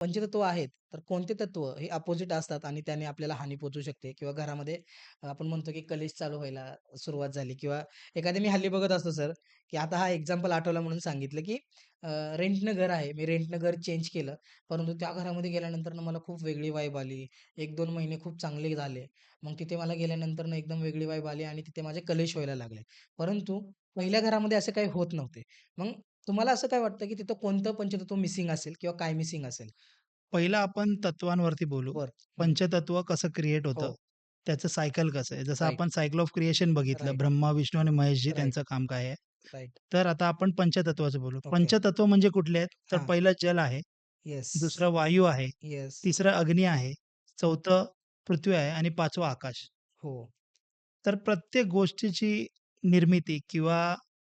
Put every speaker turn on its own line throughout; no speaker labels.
पंचतत्व आहेत, तर कोणते तत्व हे अपोजिट असतात आणि त्याने आपल्याला हानी पोहोचू शकते किंवा घरामध्ये आपण म्हणतो की कलेश चालू व्हायला सुरुवात झाली किंवा एखादी मी हल्ली बघत असतो सर, की आता हा एक्झाम्पल आठवला म्हणून सांगितलं, की रेंटनं घर आहे. मी रेंटनं घर चेंज केलं. परंतु त्या घरामध्ये गेल्यानंतर मला खूप वेगळी वाईब आली. 1-2 महिने खूप चांगले झाले. मग तिथे मला गेल्यानंतर एकदम वेगळी वाईब आली आणि तिथे माझे कलेश व्हायला लागले. परंतु पहिल्या घरामध्ये असं काही होत नव्हते. मग तुम्हाला असं काय वाटतं, की तिथं कोणतं पंचतत्व मिसिंग असेल किंवा काय मिसिंग असेल?
पहिलं आपण तत्वांवरती बोलू.
बरं.
पंचतत्व कसं क्रिएट होतं,
हो.
त्याचं सायकल कसं आहे. जसं
राइट.
आपण सायकल ऑफ क्रिएशन बघितलं.
राइट.
ब्रह्मा, विष्णू आणि महेशजी
राइट.
त्यांचं काम काय आहे.
राइट.
तर आता आपण पंचतत्वाचं बोलू.
ओके.
पंचतत्व म्हणजे कुठले आहेत? तर
हां.
पहिलं जल आहे,
येस.
दुसरं वायू आहे,
येस.
तिसरं अग्नी आहे, चौथं पृथ्वी आहे आणि पाचवं आकाश.
हो.
तर प्रत्येक गोष्टीची निर्मिती किंवा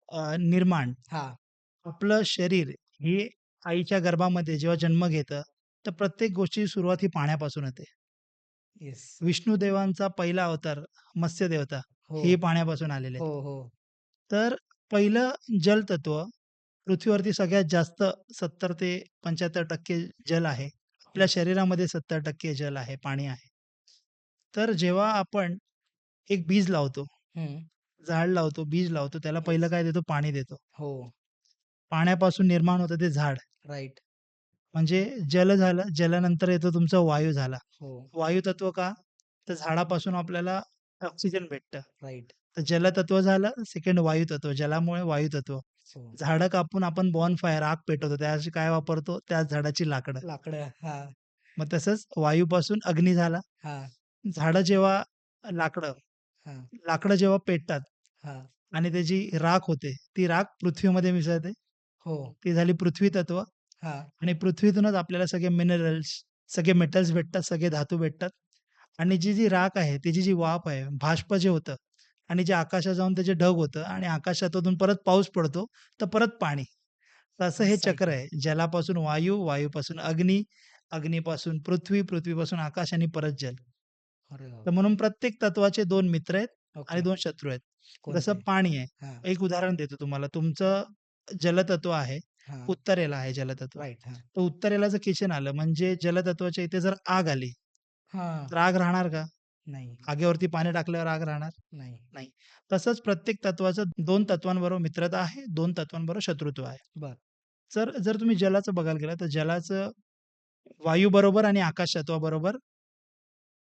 अ, निर्माण
हां.
आपलं शरीर हे आईच्या गर्भामध्ये जेव्हा जन्म घेतं, तर प्रत्येक गोष्टीची सुरुवात ही पाण्यापासून होते.
येस.
विष्णुदेवांचा पहिला अवतार मत्स्य देवता
हो.
हे पाण्यापासून आलेले
हो,
आहेत.
हो.
तर पहिलं जलतत्व पृथ्वीवरती सगळ्यात जास्त 70 ते 75% जल आहे. आपल्या. शरीरामध्ये 70% जल आहे, पाणी आहे. तर जेव्हा आपण एक बीज लावतो,
हं.
झाड लावतो, बीज लावतो, त्याला पहिलं. काय देतो? पाणी देतो.
हो.
पाण्यापासून निर्माण होतं ते झाड.
राइट.
म्हणजे जल झालं, जलानंतर येतो तुमचा वायू झाला.
हो.
वायू तत्व का? तर झाडापासून आपल्याला ऑक्सिजन भेटतं.
राइट.
तर जलतत्व झालं, सेकंड वायू तत्व, जलामुळे वायू तत्व.
हो.
झाडं कापून आपण बॉनफायर आग पेटवतो, त्यासाठी काय वापरतो? त्याच झाडाची लाकडं.
लाकडं. हां.
मग तसंच वायूपासून अग्नी झाला.
हां.
झाडं जेव्हा लाकडं
हां.
लाकडं जेव्हा पेटतात
हां.
आणि त्याची राख होते, ती राख पृथ्वीमध्ये मिसळते.
हो.
ती झाली पृथ्वी तत्व
हां.
आणि पृथ्वीतूनच आपल्याला सगळे मिनरल्स, सगळे मेटल्स भेटतात, सगळे धातू भेटतात आणि जी, जी राख आहे, त्याची जी वाफ आहे, बाष्प जे होतं आणि जे आकाशात जाऊन त्याचे ढग होतं आणि आकाशातून परत पाऊस पडतो, तर परत पाणी. तर असं हे चक्र. आहे. जलापासून वायू, वायूपासून अग्नी, अग्नीपासून पृथ्वी, पृथ्वीपासून आकाश आणि परत जल.
अरे
तर
बापरे!
म्हणून प्रत्येक तत्वाचे 2 मित्र आहेत आणि
ओके.
2 शत्रू आहेत. जसं
कोणते?
पाणी आहे. एक उदाहरण देतो तुम्हाला. तुमचं जलतत्व आहे,
हां.
उत्तरेला आहे जलतत्व.
हां.
तर उत्तरेला जर किचन आलं म्हणजे जलतत्वाच्या इथे जर आग आली,
हां.
तर आग राहणार का?
नाही.
आगीवरती पाणी टाकल्यावर आग राहणार?
नाही.
नाही. तसंच प्रत्येक तत्वाचं 2 तत्वांबरोबर मित्रता आहे, 2 तत्वांबरोबर शत्रुत्व आहे.
बरं.
तर जर तुम्ही जलाचं बघायला गेलात, तर जलाचं वायूबरोबर आणि आकाश तत्वाबरोबर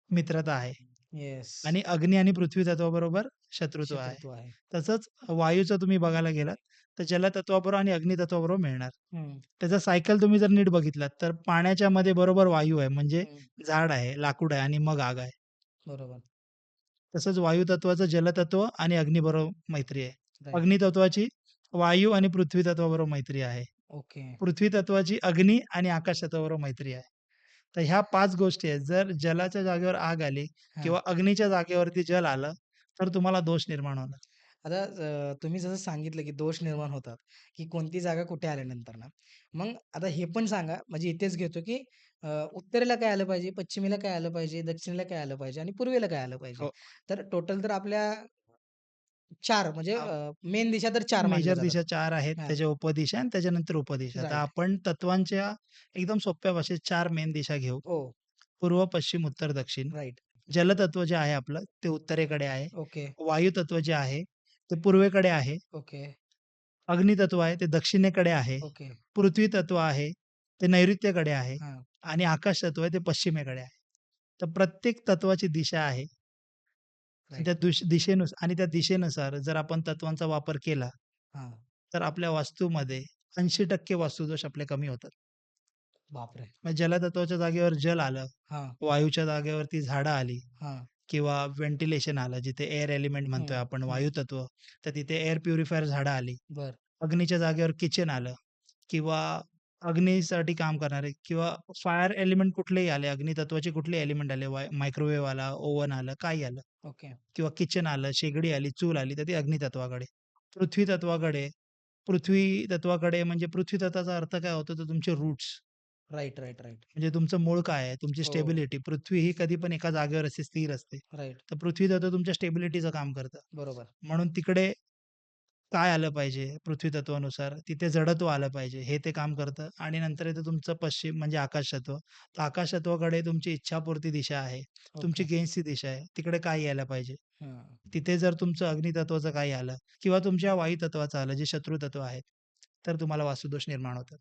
मित्रता आहे
येस.
आणि अग्नी आणि पृथ्वी तत्वाबरोबर शत्रुत्व आहे.
शत्रुत्व आहे.
तसंच वायूचं तुम्ही बघायला गेलात, तर जलतत्वाबरोबर आणि अग्नितत्वाबरोबर मिळणार.
हं.
त्याचा सायकल तुम्ही जर नीट बघितलात, तर पाण्याच्या मध्ये बरोबर वायू आहे, म्हणजे. झाड आहे, लाकूड आहे आणि मग आग आहे.
बरोबर.
तसंच वायू तत्वाचं जलतत्व आणि अग्नीबरोबर मैत्री आहे.
राइट.
अग्नितत्वाची वायू आणि पृथ्वी तत्वाबरोबर मैत्री आहे.
ओके.
पृथ्वी तत्वाची अग्नी आणि आकाश तत्वाबरोबर मैत्री आहे. तर ह्या 5 गोष्टी आहेत. जर जलाच्या जागेवर आग आली
हां.
किंवा अग्नीच्या जागेवरती जल आलं, तर तुम्हाला दोष निर्माण होणार.
आता अ, तुम्ही जसं सांगितलं, की दोष निर्माण होतात, की कोणती जागा कुठे आल्यानंतर ना. मग आता हे पण सांगा, म्हणजे इथेच घेतो, की अ, उत्तरेला काय आलं पाहिजे, पश्चिमेला काय आलं पाहिजे, दक्षिणेला काय आलं पाहिजे आणि पूर्वेला काय आलं पाहिजे.
हो.
तर टोटल तर आपल्या 4 म्हणजे. अ, मेन दिशा तर 4 मानल्या
मेजर
जातात.
दिशा 4 आहेत.
हां.
त्याच्या उपदिशा आणि त्याच्यानंतर उपदिशा. तर
राइट.
आपण तत्वांच्या एकदम सोप्या भाषेत 4 मेन दिशा घेऊ.
हो.
पूर्व, पश्चिम, उत्तर, दक्षिण.
राइट.
जलतत्व जे आहे आपलं, ते उत्तरेकडे आहे.
ओके.
वायू तत्व जे आहे, ते पूर्वेकडे आहे.
ओके.
अग्नितत्व आहे, ते दक्षिणेकडे आहे.
ओके.
पृथ्वी तत्व आहे, ते नैऋत्येकडे आहे
हां.
आणि आकाश तत्व आहे, ते पश्चिमेकडे आहे. तर प्रत्येक तत्वाची दिशा आहे. त्या
राइट.
दुश दिशेनुस आणि त्या दिशेनुसार जर आपण तत्वांचा वापर केला. तर आपल्या वास्तूमध्ये 80% वास्तुदोष आपले कमी होतात.
बापरे!
मग जलतत्वाच्या जागेवर जल आलं. वायूच्या जागेवरती झाडं आली
हां.
किंवा व्हेंटिलेशन आलं, जिथे एअर एलिमेंट म्हणतोय आपण. वायू तत्व, तर तिथे एअर प्युरिफायर झाडं आली.
बरं.
अग्नीच्या जागेवर किचन आलं किंवा अग्नीसाठी काम करणारे किंवा फायर एलिमेंट कुठलेही आले, अग्नितत्वाचे कुठलेही एलिमेंट आले, वाय मायक्रोवेव्ह आला, ओव्हन आलं, काही आलं
ओके.
किंवा किचन आलं, शेगडी आली, चूल आली, तर ती अग्नितत्वाकडे. पृथ्वी तत्वाकडे पृथ्वी तत्वाकडे म्हणजे पृथ्वी तत्वाचा अर्थ काय होतो, तर तुमचे रूट्स.
Right, right, right.
म्हणजे तुमचं मूळ काय आहे, तुमची
हो.
स्टेबिलिटी. पृथ्वी ही कधी पण एका जागेवर अशी स्थिर असते.
राइट.
तर पृथ्वी तत्व तुमच्या स्टेबिलिटीचं काम करतं.
बरोबर.
म्हणून तिकडे काय आलं पाहिजे पृथ्वी तत्वानुसार, तिथे जडत्व आलं पाहिजे, हे ते काम करतं आणि नंतर येतं तुमचं पश्चिम म्हणजे आकाश तत्व. तर आकाश तत्वाकडे तुमची इच्छापूर्ती दिशा आहे, तुमची. गेन्सची दिशा आहे, तिकडे काय यायला पाहिजे. तिथे जर तुमचं अग्नितत्वाचं काही आलं किंवा तुमच्या वायू तत्वाचं आलं, जे शत्रू तत्व आहेत, तर तुम्हाला वास्तुदोष निर्माण होतात.